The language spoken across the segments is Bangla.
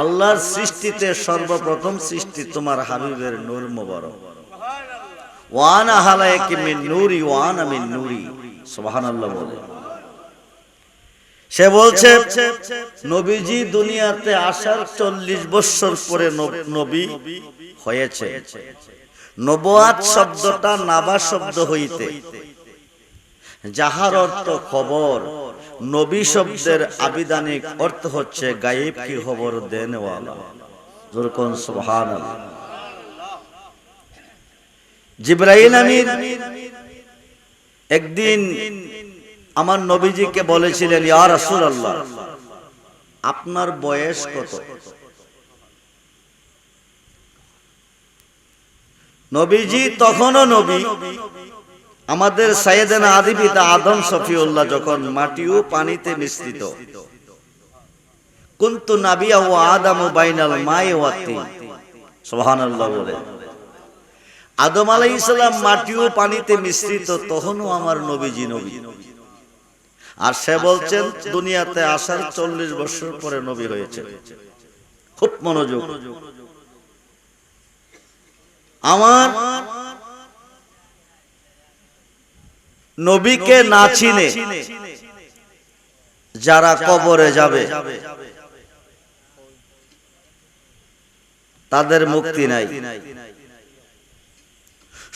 আল্লাহর সৃষ্টিতে সর্বপ্রথম সৃষ্টি তোমার হাবিবের নূর মোবারক। ওয়ানা হালায়াকি মিন নূরি ওয়ানা মিন নূরি। সুবহানাল্লাহ বলেন। সে বলছে, নবীজি দুনিয়াতে আসার চল্লিশ বছর পরে নবী হয়েছে। নবাত শব্দটা নাবা শব্দ হইতে। যাহার অর্থ খবর, নবী শব্দের আবিধানিক অর্থ হচ্ছে গায়েব কি খবর জিব্রাইল আমিন একদিন আমার নবীজিকে বলেছিলেন আপনার বয়স কত? নবীজি তখনও নবী আমাদের সাইয়েদানা আদি পিতা আদম সফিউল্লাহ যখন মাটি ও পানিতে মিশ্রিত। কুন্তু নাবিয়া ও আদামু বাইনাল মাই ওয়া তিন সুবহানাল্লাহ বলে। আদম আলাইহিস সালাম মাটি ও পানিতে মিশ্রিত তখনও আমার নবীজি নবী। আর সে বলছেন দুনিয়াতে আসার চল্লিশ বছর পরে নবী হয়েছে। খুব মনোযোগ। আমার নবীকে না চিনে যারা কবরে যাবে। তাদের মুক্তি নাই।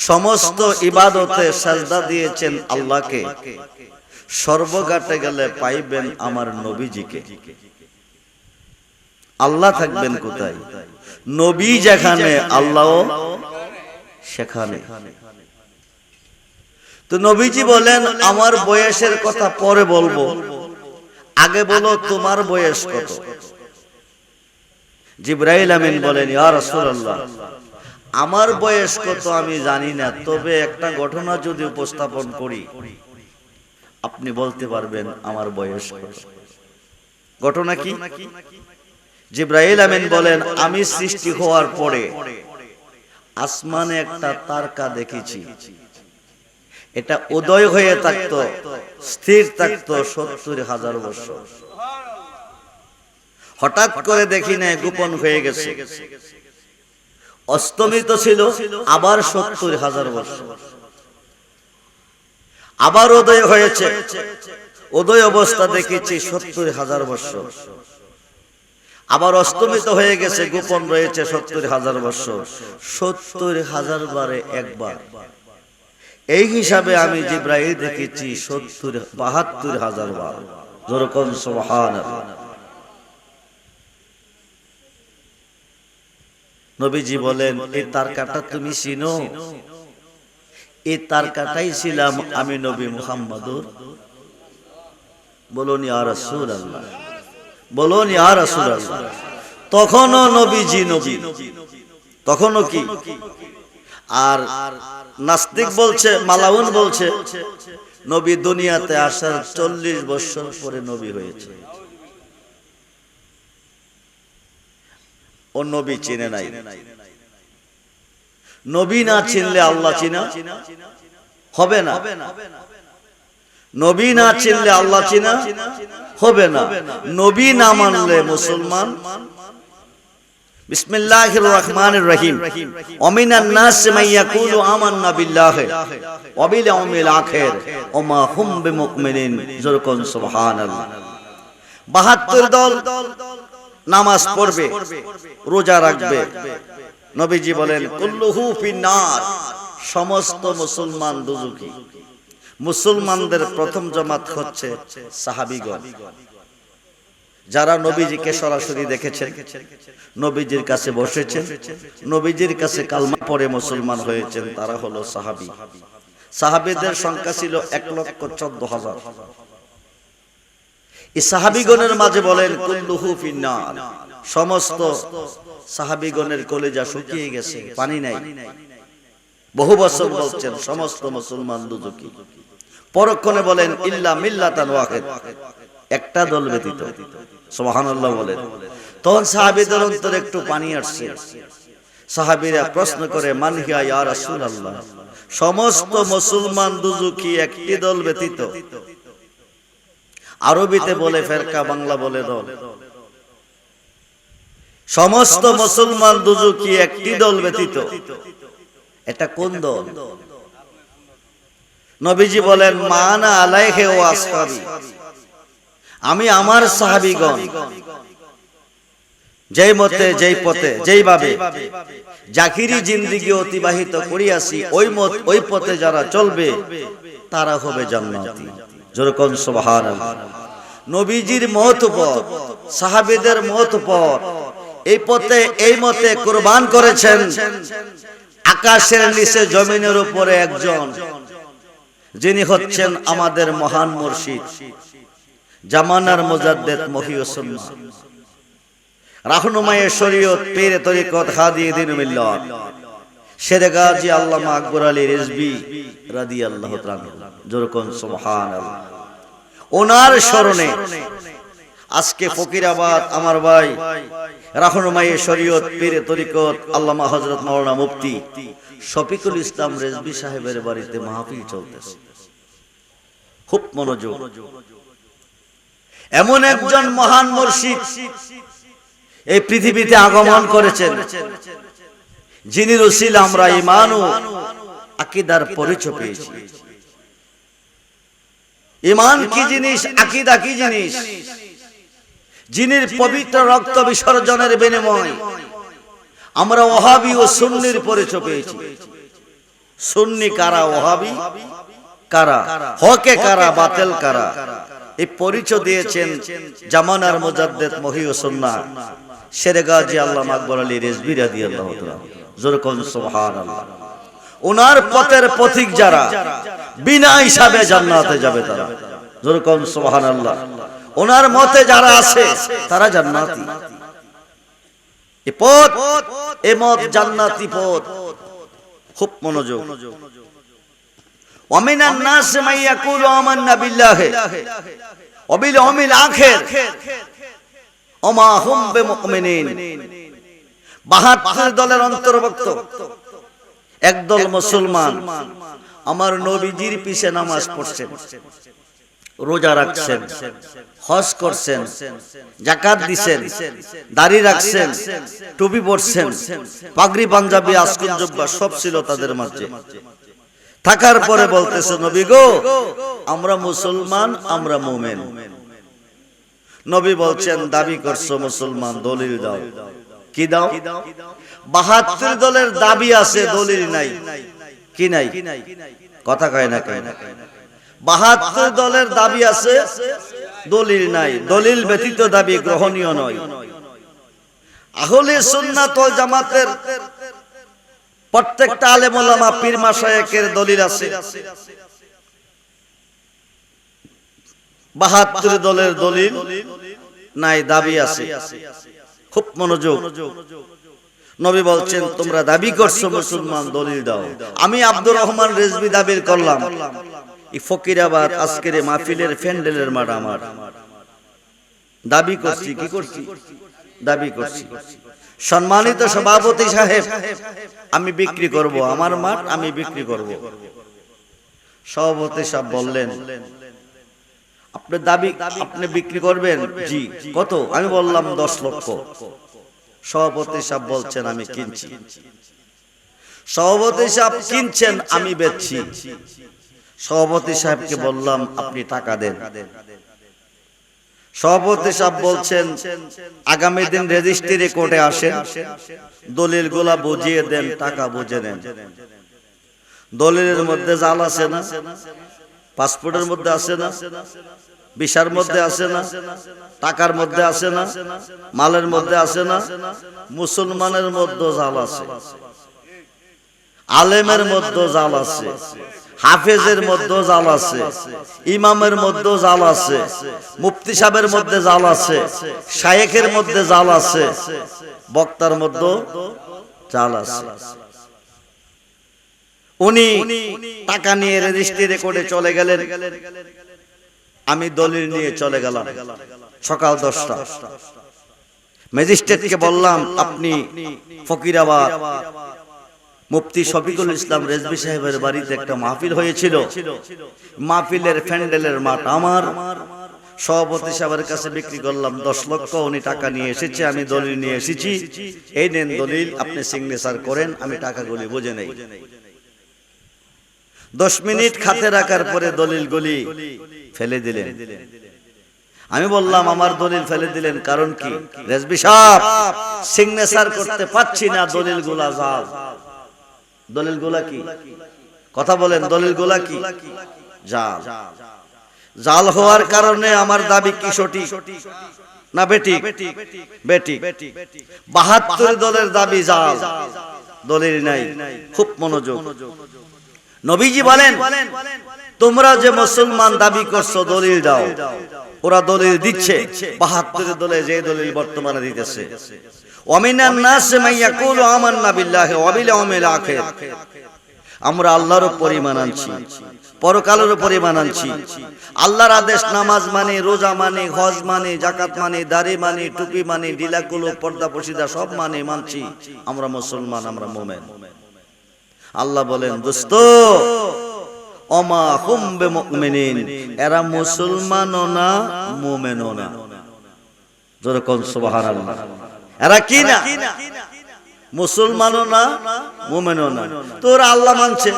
সমস্ত ইবাদতে সাজদা দিয়েছেন আল্লাহকে। সর্বঘাটে গেলে পাইবেন আমার নবীজিকে। আল্লাহ থাকবেন কোথায়? নবী যেখানে আল্লাহ সেখানে। তো নবীজি বলেন, আমার বয়সের কথা পরে বলব। আগে বলো তোমার বয়স কত? জিব্রাইল আমিন বলেন রাসূলুল্লাহ, আমার বয়স কত আমি জানি না, তবে একটা ঘটনা যদি উপস্থাপন করি, আপনি বলতে পারবেন আমার বয়স কত। ঘটনা কি? জিব্রাইল আমিন বলেন, আমি সৃষ্টি হওয়ার পরে আসমানে একটা তারকা দেখেছি। এটা উদয় হয়ে থাকতো, স্থির থাকতো সত্তর হাজার বছর। হঠাৎ করে দেখি না গোপন হয়ে গেছে। অস্তমিত ছিল, আবার সত্তর হাজার বছর। আবার উদয় হয়েছে। উদয় অবস্থা দেখেছি, সত্তর হাজার বছর। আবার অস্তমিত হয়ে গেছে, গোপন রয়েছে সত্তর হাজার বছর। সত্তর হাজার বারে একবার। এই হিসাবে আমি জিব্রাইল দেখেছি সত্তর, বাহাত্তর হাজার বার। যেরকম সোহান নবীজি বলেন এই তারকাটা তুমি চিনো? এই তারকাটাই ছিলাম আমি নবী মুহাম্মদুর। বলুন, ইয়া রাসূলুল্লাহ। বলুন, ইয়া রাসূলুল্লাহ। তখনও নবীজি নবী। তখনও কি? আর নাস্তিক বলছে, মালাউন বলছে, নবী দুনিয়াতে আসার চল্লিশ বছর পরে নবী হয়েছে। ও নবী চিনে নাই। নবী না চিনলে আল্লাহ চিনা? হবে না। নবী না চিনলে আল্লাহ চিনা? হবে না। নবী না মানলে মুসলমান? বিসমিল্লাহির রহিম হুম বিমুমিনিন। যরকুন সুবহানাল্লাহ। 72 দল নামাজ পড়বে, রোজা রাখবে। নবীজি বলেন সমস্ত মুসলমান দুজুকি মুসলমানদের প্রথম জামাত হচ্ছে সাহাবীগণ। যারা নবীজিকে সরাসরি দেখেছেন, নবীজির কাছে বসেছেন, নবীজির কাছে কালমা পড়ে মুসলমান হয়েছেন, তারা হলো সাহাবী। সাহাবীদের সংখ্যা ছিল এক লক্ষ চোদ্দ হাজার। এই সাহাবিগণের মাঝে বলেন, কুল্লুহু ফিন্নার। সমস্ত সাহাবিগণের কলেজা শুকিয়ে গেছে, পানি নাই। বহু বছর বলছেন, সমস্ত মুসলমান দুজকি পরক্ষণে বলেন, ইল্লা মিল্লাতান ওয়াহিদ। একটা দল ব্যতীত। সুবহানাল্লাহ বলেন। তখন সাহাবীদের অন্তরে একটু পানি আসছে। সাহাবীরা প্রশ্ন করে, মান হিয়া ইয়া রাসূলুল্লাহ? সমস্ত মুসলমান দুজকি একটি দল ব্যতীত। আরবিতে বলে, ফেরকা বাংলা বলে দল। সমস্ত মুসলমান দুজুকি একটি দল ব্যতীত। এটা কোন দল? নবীজি বলেন, মানা আলাইহে ও আসহাবি। আমি আমার সাহাবিগণ, যেই মতে, যেই পথে, যেইভাবে জাকিরি জিন্দিগি অতিবাহিত করিয়াছি, ওই মত, ওই পথে যারা চলবে, তারা হবে জান্নাতি। যেরকম সুবহানাল্লাহ। নবীজির মত পথ সাহাবীদের মত পথ এই পথে, এই মতে কুরবান করেছেন, আকাশের নিচে জমিনের উপরে একজন যিনি হচ্ছেন আমাদের মহান মুর্শিদ, জামানার মুজাদ্দেদ মহিউসুল্লাহ রাহনুমায়ে শরীয়ত পীরে তরিকত হাদি দিন মিল্লাত শেরে গাজী আল্লামা আকবর আলী রিজবি রাদিয়াল্লাহু তাআলা যেরকম সুবহানাল্লাহ। ওনার স্মরণে আজকে ফকিরাবাদ আমার ভাই রাহনুমায়ে শরীয়ত পীরে তরিকত আল্লামা হযরত মাওলানা মুফতি শফিকুল ইসলাম রেজবি সাহেবের বাড়িতে মাহফিল চলতেছে। খুব মনোযোগ। এমন একজন মহান মুর্শিদ এই পৃথিবীতে আগমন করেছেন, যিনি রসিল আমরা ইমান ও আকিদার পরিচয় পেয়েছি। ইমান কি জিনিস, আকিদা কি জিনিস? যিনি পবিত্র রক্ত বিসর্জনের বিনিময় আমরা ওহাবি ও সুন্নির পরিচয় পেয়েছি। সুন্নি কারা, ওহাবি? কারা? হকে কারা? বাতেল কারা? এই পরিচয় দিয়েছেন জামানার মুজাদ্দেদ মহিউসুন্না শেরে গাজী আল্লাহ আকবর আলী রেজবি রাদিয়াল্লাহু তাআলা। যেরকম সুবহানাল্লাহ। ওনার পথের পথিক যারা বিনা হিসাবে জান্নাতে যাবে তারা। যেরকম সুবহানাল্লাহ। ওনার মতে যারা আছে তারা জান্নাতি। এ পথ এ মত জান্নাতি পথ। খুব মনোযোগ। অমিনান কুল অমিল দলের অন্তর্ভুক্ত। একদল মুসলমান। আমার নবীজির পিছে নামাজ পড়ছেন। রোজা রাখছেন। হজ করছেন। জাকাত দিছেন। দাড়ি রাখছেন। টুপি পরছেন। পাগড়ি পাঞ্জাবি আজকুল জব্বা সব ছিল তাদের মাঝে। থাকার পরে বলতেছে নবী গো আমরা মুসলমান আমরা মোমেন। নবী বলছেন দাবি করছ মুসলমান দলিল দাও। কি দাও? বাহাত্তর দলের দাবি আছে দলিল নাই। কি নাই? কথা কয় না কয় না বাহাত্তর দলের দাবি আছে দলিল নাই। দলিল ব্যতীত দাবি গ্রহণীয় নয়। আহলে সুন্নাত ওয়াল জামাতের প্রত্যেকটা আলেম পীর মাশায়েকের দলিল আছে। বাহাত্তর দলের দলিল নাই, দাবি আছে। খুব মনোযোগ। নবী বলছেন, তোমরা দাবি করছ মুসলমান, দলিল দাও। আমি আব্দুর রহমান রেজবি দাবি করলাম। ফকিরাবাদ আজকের মাহফিলের ফ্যান্ডেলের মাঠ আমার। দাবি করছি, কি করছি? দাবি করছি। সম্মানিত সভাপতি সাহেব আমি বিক্রি করব আমার মাঠ আমি বিক্রি করব। সভাপতি সাহেব বললেন আপনি দাবি আপনি বিক্রি করবেন? জি কত? আমি বললাম দশ লক্ষ। সভাপতি সাহেব বলছেন আমি কিনছি। সভাপতি সাহেব কিনছেন আমি বেচছি। সভাপতি সাহেবকে বললাম আপনি টাকা দেন। সভাপতি সাহেব বলছেন, আগামী দিন রেজিস্ট্রি কোর্টে আসেন, দলিলগুলা বুঝিয়ে দেন, টাকা বুঝে নেন। দলিলের মধ্যে জাল আছে না? পাসপোর্টের মধ্যে আছে না? বিশার মধ্যে আছে না? টাকার মধ্যে আছে না? মালের মধ্যে আছে না? মুসলমানের মধ্যে জাল আছে। আলেমের মধ্যে জাল আছে। হাফেজের মধ্যে জাল আছে ইমামের মধ্যে জাল আছে মুফতি সাহেবের মধ্যে জাল আছে শায়েখের মধ্যে জাল আছে বক্তার মধ্যে জাল আছে। উনি টাকা নিয়ে রেজিস্ট্রি রেকর্ডে চলে গেলেন। আমি দলিল নিয়ে চলে গেলাম। সকাল দশটা। ম্যাজিস্ট্রেটকে বললাম আপনি ফকিরাবাদ। মুফতি শফিকুল ইসলাম রেজবি সাহেবের বাড়িতে একটা মাহফিল হয়েছিল। মাহফিলের ফ্যান্ডেলের মাঠ আমার। সভাপতি সাহেবের কাছে বিক্রি করলাম দশ লক্ষ, উনি টাকা নিয়ে এসেছে, আমি দলিল নিয়ে এসেছি। এই নেন দলিল, আপনি সিগনেচার করেন, আমি টাকাগুলি বুঝে নেই। দশ মিনিট খাতে রাখার পরে দলিলগুলি ফেলে দিলেন। আমি বললাম, আমার দলিল ফেলে দিলেন কারণ কি? রেজবি সাহেব সিগনেচার করতে পাচ্ছি না দলিলগুলা জাল দলিলগুলা কি? কথা বলেন দলিলগুলা কি? জাল। জাল হওয়ার কারণে আমার দাবি কি সঠিক? না বেটি বেটি বাহাত্তর দলের দাবি জাল। দলিল নাই। খুব মনোযোগ। নবীজি বলেন, তোমরা যে মুসলমান দাবি করছ, দলিল দাও। ওরা দলিল দিচ্ছে। বাহাত্তর দলে যে দলিল বর্তমানে দিতেছে। আখির। আমরা আল্লাহর পরিমাণ আনছি, পরকালের পরিমাণ আনছি। আল্লাহর আদেশ নামাজ মানে রোজা মানে হজ মানে জাকাত মানে দাড়ি মানে টুপি মানে ডিলাকুলো, পর্দা পশিদা সব মানে মানছি। আমরা মুসলমান, আমরা মোমেন। আল্লাহ বলেন, দোস্ত অমা হুম বে মুমিনিন এরা মুসলমানও না, মুমিনও না। যেরকম সুবহানাল্লাহ। এরা কি না? মুসলমানও না মুমেনও না। তোর আল্লাহ মানছে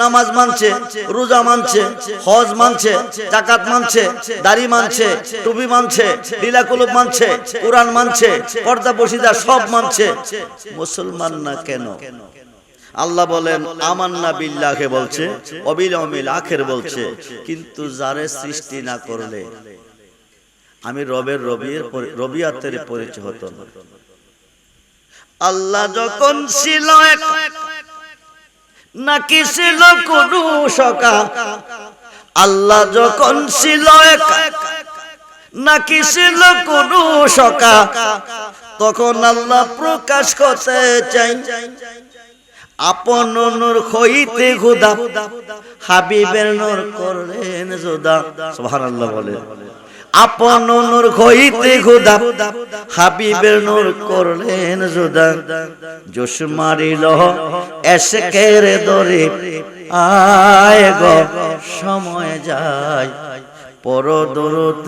নামাজ মানছে রোজা মানছে হজ মানছে জাকাত মানছে দাড়ি মানছে টুপি মানছে লীলাকুলুপ মানছে কোরআন মানছে পর্দা বসিদা সব মানছে। মুসলমান না কেন? আল্লাহ বলেন আমান্না বিল্লাহে বলছে অবিল অমিল আখের বলছে। কিন্তু যারে সৃষ্টি না করলে আমি রবের রবির রবিয়াতের পরিচয় হতো না। আল্লাহ যখন ছিল এক নাকি ছিল কোন সকা আল্লাহ যখন ছিল এক নাকি ছিল কোন সকা তখন আল্লাহ প্রকাশ করতে চাই আপন নূর হইতে খুদা হাবিবের নূর করলেন জোদা সুবহানাল্লাহ বলে। আপন নূর হইতে খুদা হাবিবের নূর করলেন জুদা। জোশ মারিল, এসকের দরে আয় গো, সময় যায়। পর দরদ